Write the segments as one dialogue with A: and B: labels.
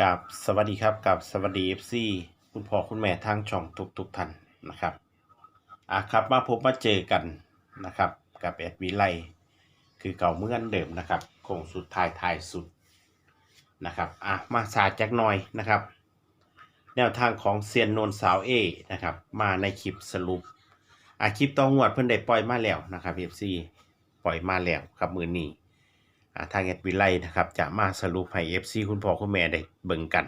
A: กับสวัสดีครับกับสวัสดี FC คุณพ่อคุณแม่ทางช่องทุกทุกท่านนะครับอะครับมาพบมาเจอกันนะครับ กับแอดวิไลคือเก่าเมื่อนเดิมนะครับโคงสุดท้ายท้ายสุดนะครับอะมาสาจักหน่อยนะครับ แนวทางของเซียนนนท์สาวเอนะครับ มาในคลิปสรุปอะคลิปต้องงวดเพิ่อนได้ปล่อยมาแล้วนะครับ FC ปล่อยมาแล้วครับมือนี้ ทางแอดวิไลนะครับจะมาสรุปให้ FC คุณพ่อคุณแม่ได้เบิ่งกัน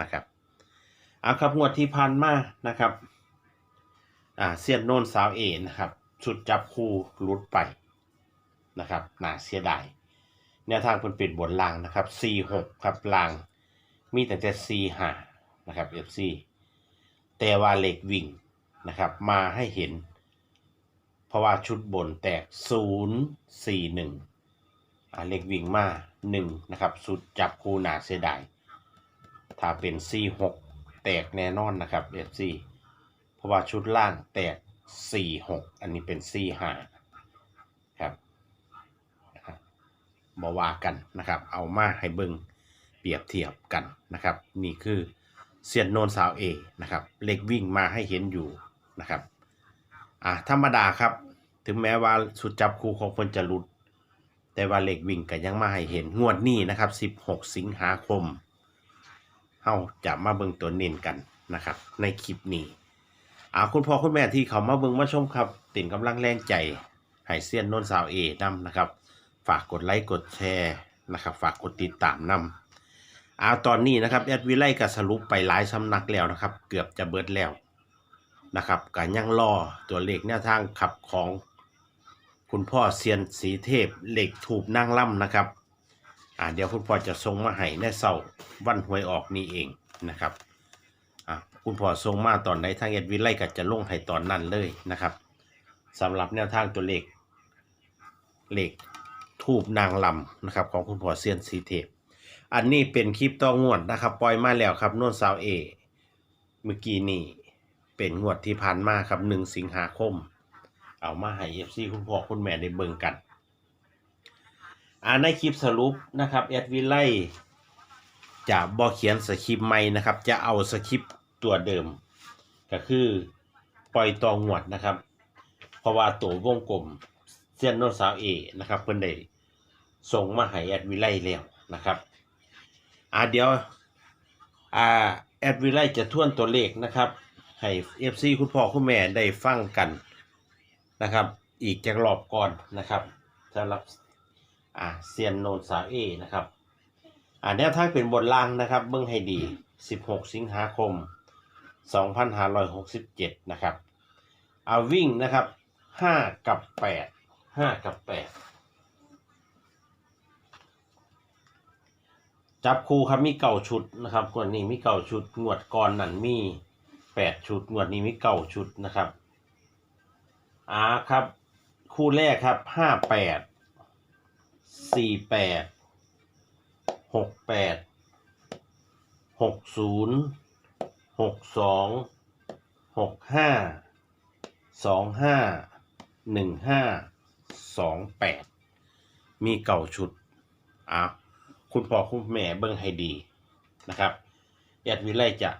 A: นะครับเอาครับงวดที่ผ่านมานะครับอ่าเสียนโนนสาวเอนะครับชุดจับคู่หลุดไปนะครับน่าเสียดายแนวทางเพิ่นป็นบนลางนะครับ46ครับล่าง มีแต่แต่45นะครับ FC แต่ว่าเหล็กวิ่งนะครับมาให้เห็น เพราะว่าชุดบนแตก 041อ่า เลขวิ่งมาหนึ่งนะครับ สุดจับคู่หนาเสียดายถ้าเป็น C6 แตกแน่นอนนะครับ FC เพราะว่าชุดล่างแตก 46 อันนี้เป็น C5 ครับนะครับมาว่ากันนะครับ เอามาให้เบิงเปรียบเทียบกันนะครับ นี่คือเสียนโนนสาวเอนะครับ เลขวิ่งมาให้เห็นอยู่นะครับ อ่าธรรมดาครับ ถึงแม้ว่าสุดจับคู่ของคนจะหลุด แต่ว่าเหล็กวิ่งก็ยังมาให้เห็นงวดนี้นะครับ 16 สิงหาคมเฮาจะมาเบิ่งตัวเน้นกันนะครับ ในคลิปนี้อาคุณพ่อคุณแม่ที่เขามาเบิ่งมาชมครับติ่นกำลังแรงใจให้เซียนนนสาวเอนำนะครับ ฝากกดไลค์กดแชร์นะครับ ฝากกดติดตามนำอาตอนนี้นะครับแอดวิไลก็สรุปไปหลายสำนักแล้วนะครับ เกือบจะเบิดแล้วนะครับก็ยังรอตัวเลขแนวทางขับของ คุณพ่อเซียนสีเทพเหล็กถูบนั่งล่ำนะครับ อ่าเดี๋ยวคุณพ่อจะส่งมาให้ในเสาวันหวยออกนี้เองนะครับอ่าคุณพ่อส่งมาตอนไหนทางเอ็ดวิไลก็จะลงให้ตอนนั้นเลยนะครับสำหรับแนวทางตัวเลขเหล็กทูบนางลำนะครับของคุณพ่อเซียนสีเทพ อันนี้เป็นคลิปต้องงวดนะครับ ปล่อยมาแล้วครับนวลสาวเอเมื่อกี้นี่เป็นงวดที่ผ่านมาครับหนึ่งสิงหาคม เอามาให้ FC คุณพ่อคุณแม่ได้เบิ่งกัน อ่าในคลิปสรุปนะครับแอดวิไลจะบอเขียนสคริปต์ใหม่นะครับ จะเอาสคริปต์ตัวเดิม ก็คือปล่อยตองหวดนะครับ เพราะว่าตัววงกลมเส้นโนสาวเอนะครับเพิ่นได้ส่งมาให้แอดวิไลแล้วนะครับอ่าเดี๋ยวอ่าแอดวิไลจะทวนตัวเลขนะครับ ให้ FC คุณพ่อคุณแม่ได้ฟังกัน นะครับ อีกจากรอบก่อนนะครับสำหรับอ่าเซียนโนนสาวเอนะครับอ่าแนวทางเป็นบทล่างนะครับ เบื้องให้ดี 16 สิงหาคม 2567 นะครับเอาวิ่งนะครับ 5 กับ 8 5 กับ 8 จับคู่ครับมีเก่าชุดนะครับงวดนี้มีเก่าชุดงวดก่อนนั่นมี 8 ชุดงวดนี้มีเก่าชุดนะครับ อ่าครับ คู่แรกครับห้าแปดสี่แปดหกแปดหกศูนย์หกสองหกห้าสองห้าหนึ่งห้าสองแปดมีเก่าชุดอ่าคุณพ่อคุณแม่เบิ่งให้ดีนะครับแอดวิไลจะ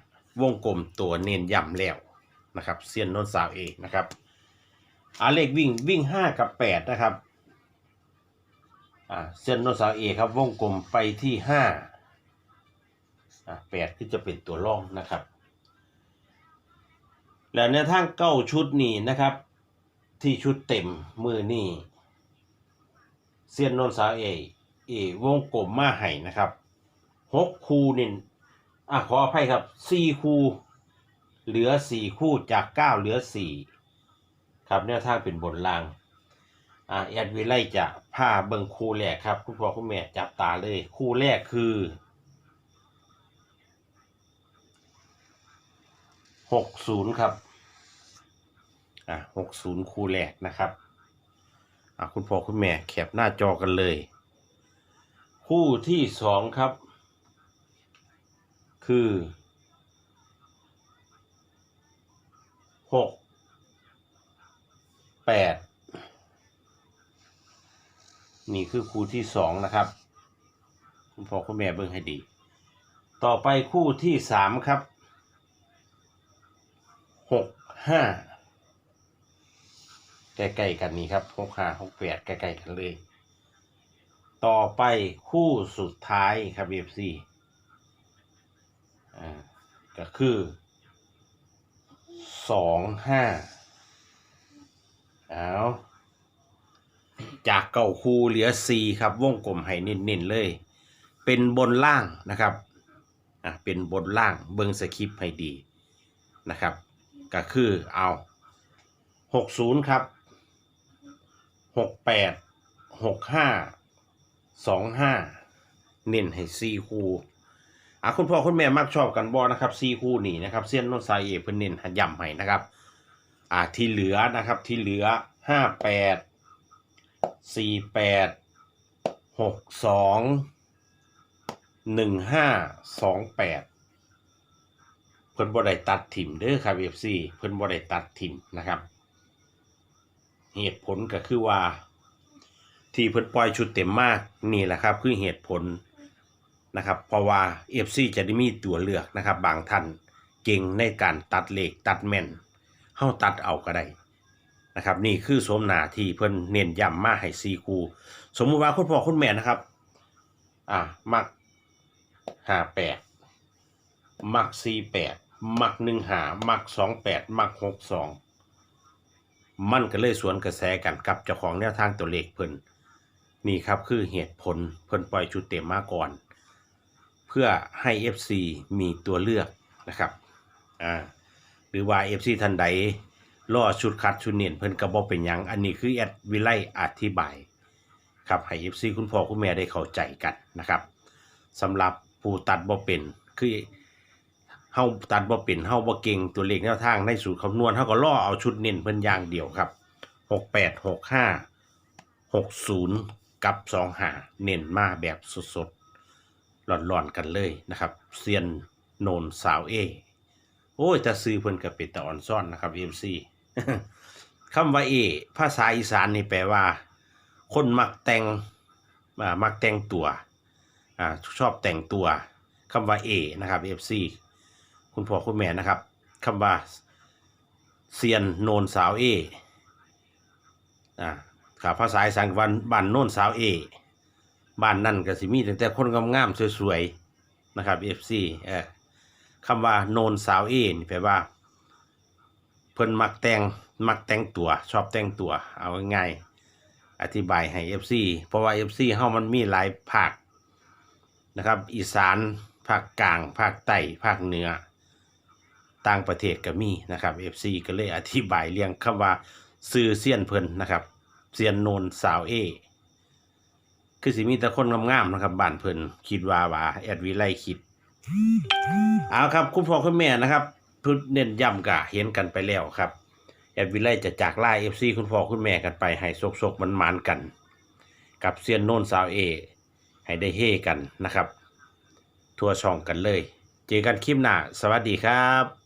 A: วงกลมตัวเน้นย้ำแล้วนะครับเซียนนนสาวเองนะครับ อาเลขวิ่งวิ่งห้ากับแปดนะครับอ่าเส้นโนสาวเอครับวงกลมไปที่ห้าอ่าแปดที่จะเป็นตัวร่องนะครับ แล้วในทางเก้าชุดนี้นะครับ ที่ชุดเต็มมือนี่เส้นโนสาวเอเอวงกลมมาให้นะครับหกคูนี่อะขออภัยครับสี่คูเหลือสี่คู่จากเก้าเหลือสี่ ครับแนวทางเป็นบนล่างอ่าแอดวิไลจะพาเบิ่งคู่แรกครับ คุณพ่อคุณแม่จับตาเลย คู่แรกคือหกศูนย์ครับอ่าหกศูนย์คู่แรกนะครับอ่าคุณพ่อคุณแม่แคปหน้าจอกันเลย คู่ที่สองครับ คือหก แปดนี่คือคู่ที่สองนะครับ คุณพ่อคุณแม่เบิ่งให้ดี ต่อไปคู่ที่สามครับหกห้าใกล้ๆกันนี้ครับหกห้าหกแปดใกล้ๆกันเลย ต่อไปคู่สุดท้ายครับเอฟซีอ่าก็คือสองห้า เอาจากเก่าคูเหลือสี่ครับ วงกลมให้เน้นๆเลย เป็นบนล่างนะครับอะเป็นบนล่างเบิ้งสคริปต์ให้ดีนะครับ ก็คือเอาหกศูนย์ครับหกแปดหกห้าสองห้าเน้นให้สี่คูอะคุณพ่อคุณแม่มักชอบกันบอนะครับสี่คู่นี่นะครับเส้นโนนไซเอเพิ่นเน้นให้ย่ำให้นะครับ อ่าที่เหลือนะครับที่เหลือห้าแปดสี่แปดหกสองหนึ่งห้าสองแปดเพิ่นบ่ได้ตัดถิ่มเด้อครับเอฟซีเพิ่นบ่ได้ตัดถิ่มนะครับ เหตุผลก็คือว่า ที่เพิ่นปล่อยชุดเต็มมากนี่แหละครับ คือเหตุผลนะครับ เพราะว่าเอฟซีจะได้มีตัวเลือกนะครับ บางท่านเก่งในการตัดเลขตัดแม่น เฮาตัดเอาก็ได้นะครับ นี่คือสมหนาที่เพิ่นเน้นย้ำมาให้ซีคู สมมุติว่าคุณพ่อคุณแม่นะครับ อ่ามักห้าแปดมักสี่แปดมักหนึ่งหามักสองแปดมักหกสองมันก็เลยสวนกระแสกันกับเจ้าของแนวทางตัวเลขเพิ่นนี่ครับคือเหตุผลเพิ่นปล่อยชุดเต็มมาก่อน เพื่อให้ FC มีตัวเลือกนะครับอ่า หรือว่า FC ท่านใดล่อชุดคัดชุดเนียนเพิ่นก็บ่เป็นหยังอันนี้คือแอดวิไลอธิบายครับให้ FC คุณพ่อคุณแม่ได้เข้าใจกันนะครับสำหรับผู้ตัดบ่เป็นคือเฮาตัดบ่เป็นเฮาบ่เก่งตัวเลขแนวทางในสูตรคำนวณเฮาก็ล่อเอาชุดเน้นเพิ่นอย่างเดียวครับ68 65 60กับ25เน้นมาแบบสดๆหลอนๆกันเลยนะครับเซียนโนนสาวเอ โอ้ยแต่ซื้อเพิ่นก็เป็นตะอ่อนซ่อนนะครับ MC คำว่าเอ ภาษาอีสานนี่แปลว่า คนมักแต่งมักแต่งตัวอชอบแต่งตัวคำว่าเอนะครับ FC คุณพ่อคุณแม่นะครับคำว่าเซียนโนนสาวเออ่าครับภาษาอีสานวันบ้านโนนสาวเอบ้านนั่นก็สิมีแต่คนงามๆสวยๆนะครับ FC เออ คำว่าโนนสาวเอนี่แปลว่า เพิ่นมักแต่งมักแต่งตัว ชอบแต่งตัว เอาง่ายอธิบายให้ FC เพราะว่า FC เฮามันมีหลายภาคนะครับ อีสานภาคกลางภาคใต้ภาคเหนือ ต่างประเทศก็มีนะครับ FC ก็เลยอธิบายเรียงคำว่าซื้อเซียนเพิ่นนะครับเซียนโนนสาวเอคือสิมีแต่คนงามๆนะครับบ้านเพิ่นคิดว่าว่าแอดวิไลคิด เอาครับ คุณพ่อคุณแม่นะครับพูดเน้นย้ำกะเห็นกันไปแล้วครับแอดวิไลจะจากไล่เอฟซีคุณพ่อคุณแม่กันไปให้โซกซกมันมานกัน กับเซียนโน่นสาวเอ ให้ได้เฮกันนะครับ ทัวช่องกันเลย เจอกันคลิปหน้า สวัสดีครับ